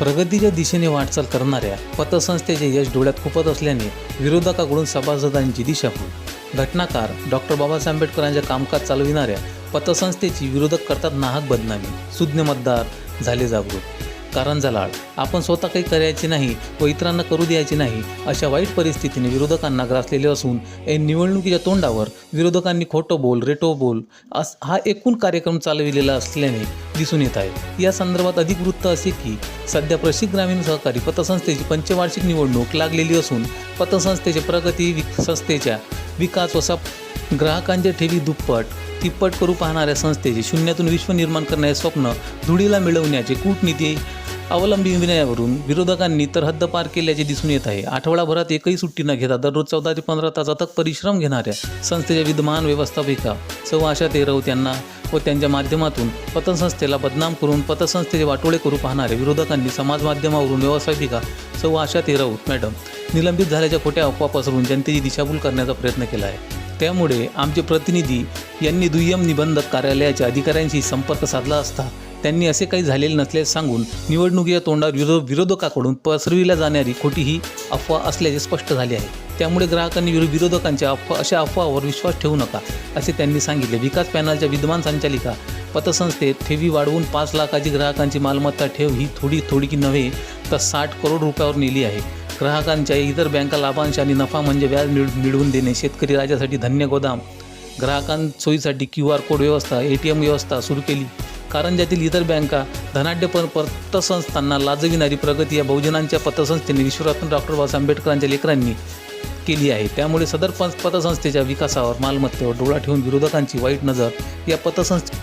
प्रगतीच्या दिशेने वाटचाल करणाऱ्या पतसंस्थेचे यश डोळ्यात खुपत असल्याने विरोधकाकडून सभासदांची दिशाभूल घटनाकार डॉक्टर बाबासाहेब आंबेडकरांचे कामकाज चालविणाऱ्या पतसंस्थेची विरोधक करतात नाहक बदनामी. सुज्ञ मतदार झाले जागरूक. कारण झाला आपण स्वतः काही करायचे नाही व इतरांना करू द्यायचे नाही अशा वाईट परिस्थितीने विरोधकांना ग्रासलेले असून या निवडणुकीच्या तोंडावर विरोधकांनी खोटं बोल रेटो बोल अस हा एकूण कार्यक्रम चालविलेला असल्याने दिसून येत आहे. या संदर्भात अधिक वृत्त असे की सध्या प्रसिद्ध ग्रामीण सहकारी पतसंस्थेची पंचवार्षिक निवडणूक लागलेली असून पतसंस्थेचे प्रगती विक संस्थेच्या विकास व सप ग्राहकांच्या ठेवी दुप्पट तिप्पट करू पाहणाऱ्या संस्थेचे शून्यातून विश्व निर्माण करण्याचे स्वप्न धुळीला मिळवण्याचे कूटनीती अवलंबिण्यावरून विरोधकांनी तर हद्द पार केल्याचे दिसून येत आहे. आठवडाभरात एकही सुट्टी न घेता दररोज चौदा ते पंधरा तास अथक परिश्रम घेणाऱ्या संस्थेच्या विद्यमान व्यवस्थापिका सौ आशा तेरव त्यांना व त्यांच्या माध्यमातून पतसंस्थेला बदनाम करून पतसंस्थेचे वाटोळे करू पाहणाऱ्या विरोधकांनी समाज माध्यमावरून व्यवस्थापिका सौ आशा तेरव मॅडम निलंबित झाल्याच्या खोट्या अफवा पसरून जनतेची दिशाभूल करण्याचा प्रयत्न केला आहे. त्यामुळे आमचे प्रतिनिधी यांनी दुय्यम निबंधक कार्यालयाच्या अधिकाऱ्यांशी संपर्क साधला असता त्यांनी असे काही झालेले नसल्याचे सांगून निवडणुकीच्या तोंडावर विरोध विरोधकाकडून पसरविल्या जाणारी खोटी ही अफवा असल्याचे स्पष्ट झाले आहे. त्यामुळे ग्राहकांनी विरो विरोधकांच्या अफवा अशा अफवावर विश्वास ठेवू नका असे त्यांनी सांगितले. विकास पॅनलच्या विद्यमान संचालिका पतसंस्थेत ठेवी वाढवून पाच लाखाची ग्राहकांची मालमत्ता ठेव ही थोडी थोडी की नव्हे तर साठ करोड रुपयावर नेली आहे. ग्राहकांच्या इतर बँका लाभांश आणि नफा म्हणजे व्याज मिळ मिळवून देणे शेतकरी राजासाठी धन्य गोदाम ग्राहकांसोयीसाठी क्यू आर कोड व्यवस्था ए टी एम व्यवस्था सुरू केली. कारंजातील इतर बँका धनाढ्य पतसंस्थांना लाजविणारी प्रगती या बहुजनांच्या पतसंस्थेने विश्वरत्न डॉक्टर बाबासाहेब आंबेडकरांच्या लेकरांनी केली आहे. त्यामुळे सदर प पतसंस्थेच्या विकासावर मालमत्तेवर डोळा ठेवून विरोधकांची वाईट नजर या पतसंस्थे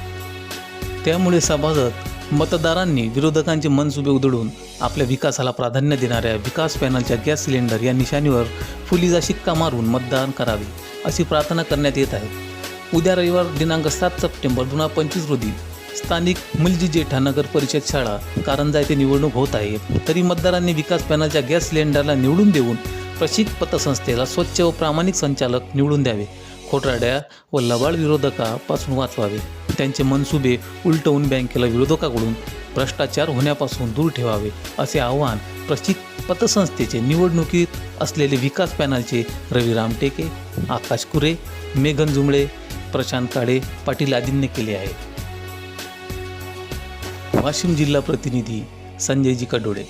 त्यामुळे सभासद मतदारांनी विरोधकांचे मनसुबे उधळून आपल्या विकासाला प्राधान्य देणाऱ्या विकास पॅनलच्या गॅस सिलेंडर या निशाणीवर फुलीचा शिक्का मारून मतदान करावे अशी प्रार्थना करण्यात येत आहे. उद्या रविवार दिनांक सात सप्टेंबर दोन हजार पंचवीस रोजी स्थानिक मुलजी जेठा नगर परिषद शाळा कारंजा येथे निवडणूक होत आहे. तरी मतदारांनी विकास पॅनलच्या गॅस सिलेंडरला निवडून देऊन प्रसिद्ध पतसंस्थेला स्वच्छ व प्रामाणिक संचालक निवडून द्यावे. खोटाड्या व लबाड विरोधकापासून वाचवावे. त्यांचे मनसुबे उलटवून बँकेला विरोधकाकडून भ्रष्टाचार होण्यापासून दूर ठेवावे असे आव्हान प्रसिद्ध पतसंस्थेचे निवडणुकीत असलेले विकास पॅनलचे रवी रामटेके आकाश कुरे मेघन जुमळे प्रशांत काळे पाटील आदींनी केले आहे. वाशिम जिल्हा प्रतिनिधी संजयजी कडोळे